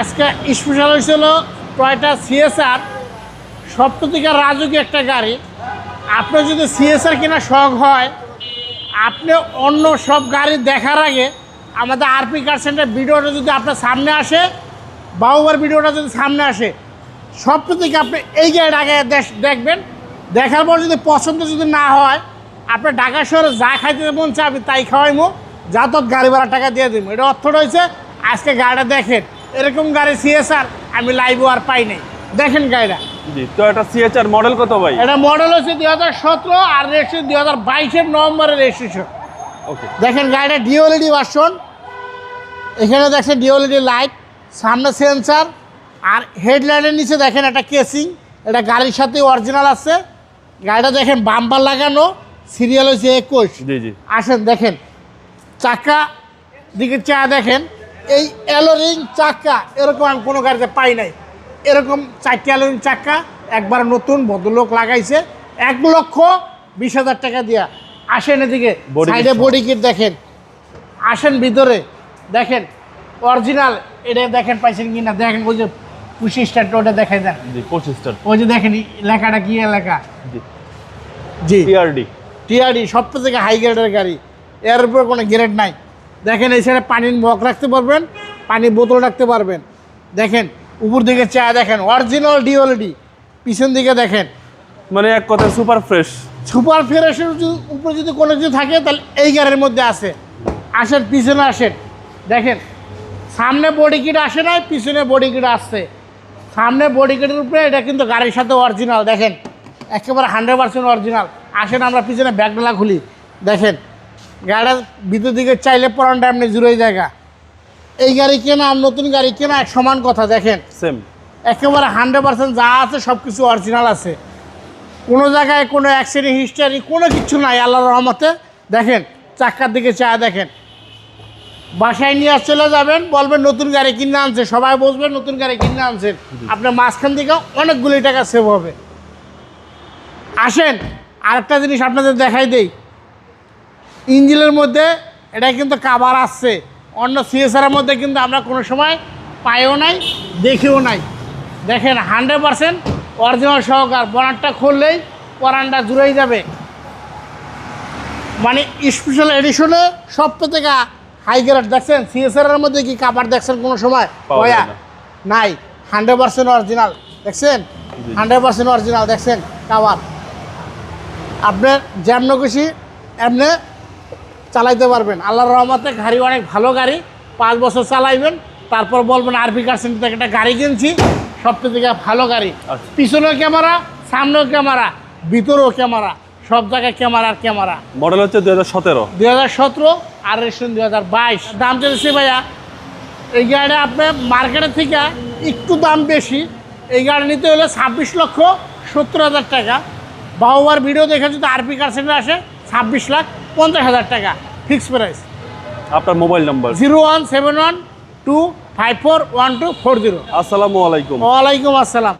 আজকে স্পেশাল হয়েছিল Toyota CSR সপ্তাহ থেকে রাজুকি একটা গাড়ি। আপনার যদি সিএসআর কেনা শখ হয়, আপনি অন্য সব গাড়ি দেখার আগে আমাদের আরপি কার সেন্টার ভিডিওটা যদি আপনার সামনে আসে বাহুবার ভিডিওটা যদি সামনে আসে সপ্তাহ থেকে আপনি এই গাড়িটা আগে দেখ- দেখবেন। দেখার পর যদি পছন্দ যদি না হয় আপনার ঢাকা শহরে যা খাইতে মন চায় আমি তাই খাওয়াইমো, যা তো গাড়ি ভাড়া টাকা দিয়ে দিব এটা অর্থটা হয়েছে আজকে গাড়িটা দেখেন। এরকম গাড়ি সিএসআর আমি লাইভও আর পাই নাই। দেখেন গাড়িটা জি তো এটা সিএচআর মডেল কত ভাই? এটা মডেল হচ্ছে দুই হাজার সতেরো আর রেজিস্ট্রেশন দুই হাজার বাইশের নভেম্বরের রেজিস্ট্রেশন ওকে। দেখেন গাড়িটা ডিওএলইডি ভার্সন এখানে দেখছেন ডিওএলইডি লাইট সামনে সেন্সার আর হেডলাইটের নিচে দেখেন একটা কেসিং এটা গাড়ির সাথে অরিজিনাল আছে। গাড়িটা দেখেন বাম্পার লাগানো সিরিয়াল হচ্ছে একুশ। জি জি। আসেন দেখেন চাকা দিকে চা দেখেন। এই অ্যালোরিং চাকা এরকম আমি কোনো গাড়িতে পাই নাই। এরকম চারটি অ্যালোরিং চাকা একবার নতুন ভদ্রলোক লাগাইছে এক লক্ষ বিশ হাজার টাকা দিয়া। আসেন এদিকে সাইডে বডি কিট দেখেন। আসেন ভিতরে দেখেন অরিজিনাল এটা দেখেন পাইছেন কি না? দেখেন ওই যে পুশি স্টার্ট ওটা দেখাই দেন। জি পঁচিশটার ওই যে দেখেন এই লেখাটা কি জি। জি। টিআরডি টিআরডি সব থেকে হাই গ্রেডের গাড়ি। এর উপরে কোনো গ্রেড নাই। দেখেন এই সাইডে পানির মগ রাখতে পারবেন পানির বোতল রাখতে পারবেন। দেখেন উপর দিকে চা দেখেন অরিজিনাল ডিওলডি পিছন দিকে দেখেন। মানে এক কথায় সুপার ফ্রেশ সুপার ফ্রেশের উপরে যদি কোনো কিছু থাকে তাহলে এই গাড়ির মধ্যে আছে। আসেন পিছনে আসেন। দেখেন সামনে বডি কিট আসে নাই পিছনে বডি কিট আসছে। সামনে বডি কিটের উপরে এটা কিন্তু গাড়ির সাথে অরিজিনাল দেখেন। একেবারে হান্ড্রেড পার্সেন্ট অরিজিনাল আসেন আমরা পিছনে ব্যাগডালা খুলি। দেখেন গাড়ির ভিতর দিকে চাইলে পরানটা এমনি জুড়ে জায়গা। এই গাড়ি কেনা আর নতুন গাড়ি কেনা এক সমান কথা দেখেন। সেম একেবারে হান্ড্রেড পার্সেন্ট যা আছে সব কিছু অরিজিনাল আছে। কোনো জায়গায় কোনো অ্যাক্সিডেন্ট হিস্টারি কোনো কিছু নাই আল্লাহ রহমতে। দেখেন চাক্কার দিকে চা দেখেন। বাসায় নিয়ে চলে যাবেন বলবেন নতুন গাড়ি কিনে আনছে সবাই বসবেন নতুন গাড়ি কিনে আনছেন আপনার মাঝখান থেকে অনেকগুলি টাকা সেভ হবে। আসেন আরেকটা জিনিস আপনাদের দেখাই দেই। ইঞ্জিনের মধ্যে এটা কিন্তু কাবার আসছে। অন্য সিএসআরের মধ্যে কিন্তু আমরা কোনো সময় পাইও নাই দেখিও নাই। দেখেন হান্ড্রেড পার্সেন্ট অরিজিনাল সহকার বনারটা খুললেই পরানটা জুড়েই যাবে। মানে স্পেশাল এডিশনে সব থেকে হাই গ্রেড দেখছেন? সিএসআর এর মধ্যে কি কাবার দেখছেন কোনো সময়? ভয়া নাই। হান্ড্রেড পার্সেন্ট অরিজিনাল দেখছেন? হান্ড্রেড পার্সেন্ট অরিজিনাল দেখছেন? কাবার আপনার যেমন খুশি এমনি চালাইতে পারবেন। আল্লাহর রহমতে গাড়ি অনেক ভালো গাড়ি। পাঁচ বছর চালাইবেন। তারপর বলবেন আরপি কার সেন্টার থেকে একটা গাড়ি কিনছি। সব থেকে ভালো গাড়ি। আচ্ছা। পিছনেও ক্যামেরা সামনেও ক্যামেরা ভিতরেও ক্যামেরা সব জায়গায় ক্যামেরা আর ক্যামেরা মডেল হচ্ছে দুই হাজার সতেরো। দুই হাজার সতেরো আর রেশন দুই হাজার বাইশ। দাম চলেছে ভাইয়া এই গাড়িটা আপনার মার্কেটের থেকে একটু দাম বেশি। এই গাড়ি নিতে হলে ছাব্বিশ লক্ষ সত্তর হাজার টাকা। বাহুবার ভিডিও দেখে যদি আরপি কার সেন্টার আসে ছাব্বিশ লাখ। পঞ্চাশ হাজার টাকা ফিক্স প্রাইস আপনার mobile number zero one seven one two five four one two four zero. আসসালামু আলাইকুম। ওয়ালাইকুম আসসালাম।